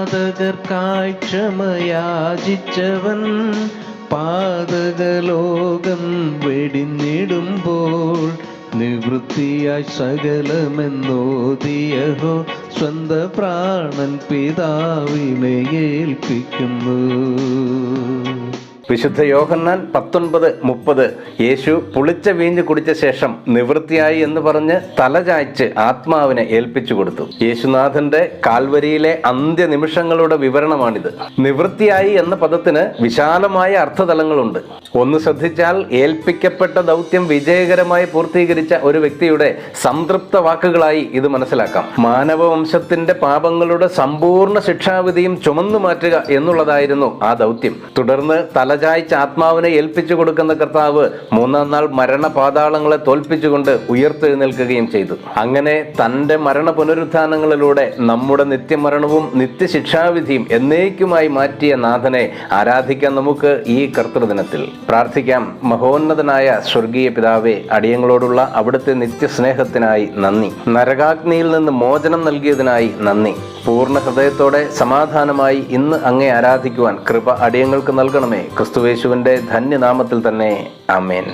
പാതകർക്കായി ക്ഷമയാചിച്ചവൻ പാതകലോകം വെടിഞ്ഞിടുമ്പോൾ നിവൃത്തിയായി സകലമെന്നോതിയഹോ സ്വന്ത പ്രാണൻ പിതാവിനെ ഏൽപ്പിക്കുന്നു. വിശുദ്ധ യോഹന്നാൻ പത്തൊൻപത് മുപ്പത് യേശു പുളിച്ച വീഞ്ഞ് കുടിച്ച ശേഷം നിവൃത്തിയായി എന്ന് പറഞ്ഞ് തലചായ്ച്ച് ആത്മാവിനെ ഏൽപ്പിച്ചു കൊടുത്തു. യേശുനാഥന്റെ കാൽവരിയിലെ അന്ത്യ നിമിഷങ്ങളുടെ വിവരണമാണിത്. നിവൃത്തിയായി എന്ന പദത്തിന് വിശാലമായ അർത്ഥതലങ്ങളുണ്ട്. ഒന്ന് ശ്രദ്ധിച്ചാൽ ഏൽപ്പിക്കപ്പെട്ട ദൗത്യം വിജയകരമായി പൂർത്തീകരിച്ച ഒരു വ്യക്തിയുടെ സംതൃപ്ത വാക്കുകളായി ഇത് മനസ്സിലാക്കാം. മാനവവംശത്തിന്റെ പാപങ്ങളുടെ സമ്പൂർണ ശിക്ഷാവിധിയും ചുമന്നു മാറ്റുക എന്നുള്ളതായിരുന്നു ആ ദൗത്യം. തുടർന്ന് തലചായ്ച്ച് ആത്മാവിനെ ഏൽപ്പിച്ചു കൊടുക്കുന്ന കർത്താവ് മൂന്നാം നാൾ മരണ പാതാളങ്ങളെ തോൽപ്പിച്ചുകൊണ്ട് ഉയർത്തെഴുന്നേൽക്കുകയും ചെയ്തു. അങ്ങനെ തന്റെ മരണ പുനരുത്ഥാനങ്ങളിലൂടെ നമ്മുടെ നിത്യമരണവും നിത്യശിക്ഷാവിധിയും എന്നേക്കുമായി മാറ്റിയ നാഥനെ ആരാധിക്കാൻ നമുക്ക് ഈ കർത്തൃദിനത്തിൽ. പ്രാർത്ഥിക്കാം. മഹോന്നതനായ സ്വർഗീയ പിതാവെ അടിയങ്ങളോടുള്ള അവിടുത്തെ നിത്യസ്നേഹത്തിനായി നന്ദി. നരകാഗ്നിയിൽ നിന്ന് മോചനം നൽകിയതിനായി നന്ദി. പൂർണ ഹൃദയത്തോടെ സമാധാനമായി ഇന്ന് അങ്ങേ ആരാധിക്കുവാൻ കൃപ അടിയങ്ങൾക്ക് നൽകണമേ. ക്രിസ്തുവേശുവിന്റെ ധന്യനാമത്തിൽ തന്നെ ആമേൻ.